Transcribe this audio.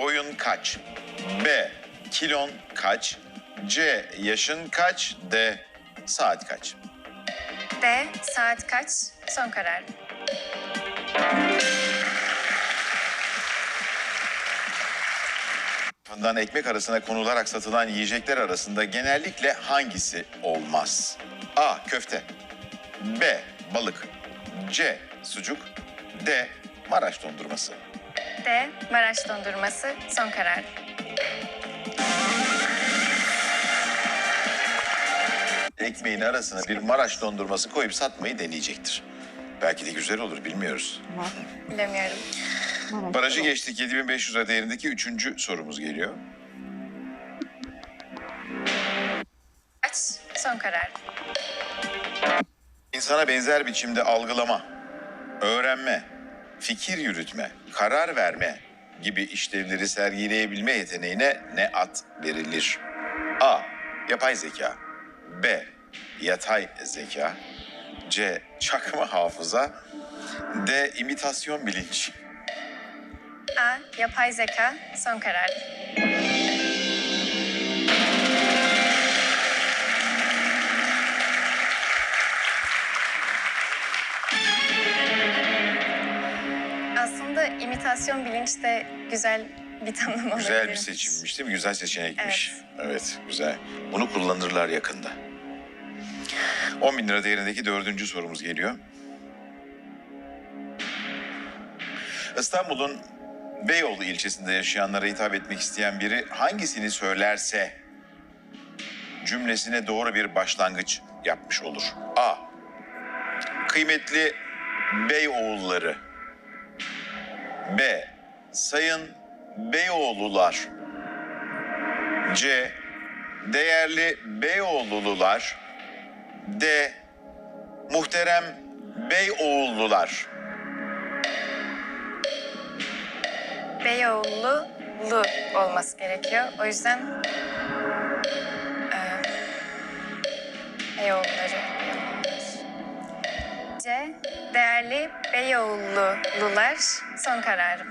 boyun kaç? B. Kilon kaç? C. Yaşın kaç? D. Saat kaç? D. Saat kaç? Son karar. Fırından ekmek arasına konularak satılan yiyecekler arasında genellikle hangisi olmaz? A. Köfte B. Balık C. Sucuk D. Maraş dondurması D. Maraş dondurması. Son karar. Ekmeğin arasına bir Maraş dondurması koyup satmayı deneyecektir. Belki de güzel olur bilmiyoruz. Bilemiyorum. Barajı geçtik 7500 lira değerindeki üçüncü sorumuz geliyor. Kaç? Son karar. İnsana benzer biçimde algılama, öğrenme, fikir yürütme, karar verme gibi işlevleri sergileyebilme yeteneğine ne ad verilir? A. Yapay zeka B. Yatay zeka C. Çakma hafıza D. imitasyon bilinç A. Yapay zeka. Son karar. Aslında imitasyon bilinç de güzel bir tanım olabilir. Güzel bir seçimmiş değil mi? Güzel seçenekmiş. Evet. güzel. Bunu kullanırlar yakında. 10 bin lira değerindeki dördüncü sorumuz geliyor. İstanbul'un Beyoğlu ilçesinde yaşayanlara hitap etmek isteyen biri hangisini söylerse cümlesine doğru bir başlangıç yapmış olur. A. Kıymetli Beyoğulları. B. Sayın Beyoğlular. C. Değerli Beyoğlulular. D. Muhterem Beyoğullular. Beyoğlu lu olması gerekiyor. O yüzden eee Beyoğulları. Değerli Beyoğlu'lular son kararım.